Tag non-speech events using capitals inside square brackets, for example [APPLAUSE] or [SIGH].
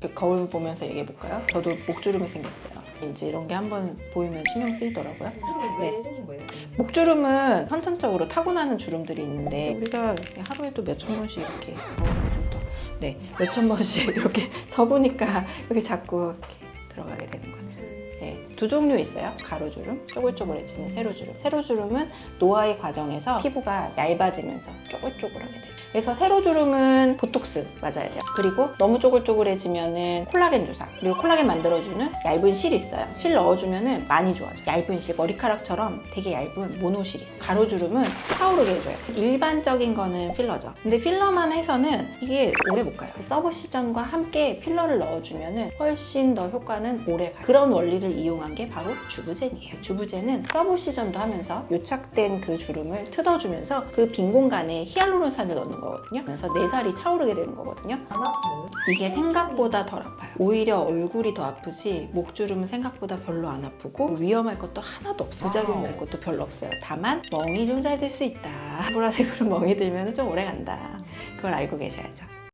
그 거울 보면서 얘기해 볼까요? 저도 목주름이 생겼어요. 이제 이런 게 한번 보이면 신경 쓰이더라고요. 주름이 네. 왜 생긴 거예요? 목주름은 선천적으로 타고나는 주름들이 있는데 우리가 하루에도 몇천 번씩 이렇게 어, 좀 더, 네, 몇천 번씩 [LAUGHS] 이렇게 접으니까 여기 자꾸 이렇게 들어가게 되는 거예요. 네, 두 종류 있어요. 가로주름, 쪼글쪼글해지는 세로주름. 세로주름은 노화의 과정에서 피부가 얇아지면서 쪼글쪼글하게 돼요. 그래서 세로주름은 보톡스 맞아야 돼요. 그리고 너무 쪼글쪼글해지면은 콜라겐 주사. 그리고 콜라겐 만들어주는 얇은 실이 있어요. 실 넣어주면은 많이 좋아져. 얇은 실, 머리카락처럼 되게 얇은 모노실이 있어요. 가로주름은 타오르게 해줘요. 일반적인 거는 필러죠. 근데 필러만 해서는 이게 오래 못 가요. 서브 시전과 함께 필러를 넣어주면은 훨씬 더 효과는 오래 가요. 그런 원리를 이용한 게 바로 주부젠이에요. 주부젠은 서브 시전도 하면서 유착된 그 주름을 뜯어주면서 그 빈 공간에 히알루론산을 넣는 거거든요. 그래서 내 살이 차오르게 되는 거거든요. 이게 생각보다 덜 아파요. 오히려 얼굴이 더 아프지 목주름은 생각보다 별로 안 아프고 위험할 것도 하나도 없어요. 부작용 날 것도 별로 없어요. 다만 멍이 좀 잘 들 수 있다. 보라색으로 [LAUGHS] 멍이 들면 좀 오래 간다. 그걸 알고 계셔야죠.